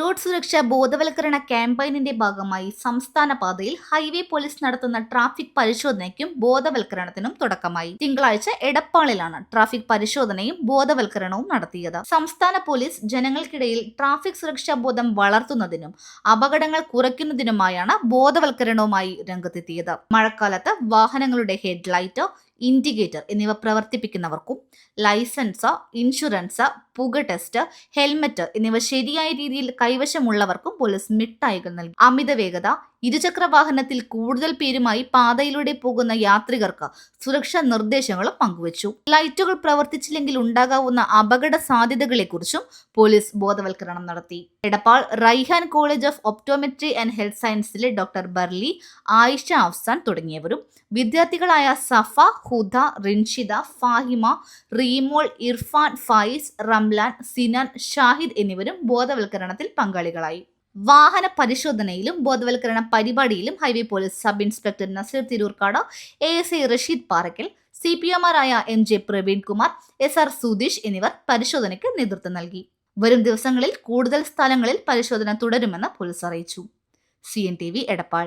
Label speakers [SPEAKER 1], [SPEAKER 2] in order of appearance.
[SPEAKER 1] Road സുരക്ഷാ ബോധവൽക്കരണ ക്യാമ്പയിനിന്റെ ഭാഗമായി സംസ്ഥാന പാതയിൽ ഹൈവേ പോലീസ് നടത്തുന്ന ട്രാഫിക് പരിശോധനയ്ക്കും ബോധവൽക്കരണത്തിനും തുടക്കമായി. തിങ്കളാഴ്ച എടപ്പാളിലാണ് ട്രാഫിക് പരിശോധനയും ബോധവൽക്കരണവും നടത്തിയത്. സംസ്ഥാന പോലീസ് ജനങ്ങൾക്കിടയിൽ ട്രാഫിക് സുരക്ഷാ ബോധം വളർത്തുന്നതിനും അപകടങ്ങൾ കുറയ്ക്കുന്നതിനുമായാണ് ബോധവൽക്കരണവുമായി രംഗത്തെത്തിയത്. മഴക്കാലത്ത് വാഹനങ്ങളുടെ ഹെഡ്ലൈറ്റ് ഇൻഡിക്കേറ്റർ എന്നിവ പ്രവർത്തിപ്പിക്കുന്നവർക്കും ലൈസൻസ് ഇൻഷുറൻസ് പുക ടെസ്റ്റ് ഹെൽമറ്റ് എന്നിവ ശരിയായ രീതിയിൽ കൈവശമുള്ളവർക്കും പോലീസ് മിഠായികൾ നൽകി. അമിത വേഗത ഇരുചക്ര വാഹനത്തിൽ കൂടുതൽ പേരുമായി പാതയിലൂടെ പോകുന്ന യാത്രികർക്ക് സുരക്ഷാ നിർദ്ദേശങ്ങളും പങ്കുവച്ചു. ലൈറ്റുകൾ പ്രവർത്തിച്ചില്ലെങ്കിൽ ഉണ്ടാകാവുന്ന അപകട സാധ്യതകളെക്കുറിച്ചും പോലീസ് ബോധവൽക്കരണം നടത്തി. Edappal Raihan college of optometry and health സയൻസിലെ doctor ബർലി Ayisha Afsan തുടങ്ങിയവരും വിദ്യാർത്ഥികളായ സഫ ഹുദ റിൻഷിദ ഫാഹിമ റീമോൾ ഇർഫാൻ ഫായിസ് റംലാൻ സിനാൻ ഷാഹിദ് എന്നിവരും ബോധവൽക്കരണത്തിൽ പങ്കാളികളായി. വാഹന പരിശോധനയിലും ബോധവൽക്കരണ പരിപാടിയിലും highway police sub inspector Naseer Tirurkad A S I Rasheed Parakkal C P എമാരായ M J Praveen Kumar S R Sudheesh എന്നിവർ പരിശോധനയ്ക്ക് നേതൃത്വം നൽകി. വരും ദിവസങ്ങളിൽ കൂടുതൽ സ്ഥലങ്ങളിൽ പരിശോധന തുടരുമെന്ന് പോലീസ് അറിയിച്ചു. C N T V Edappal.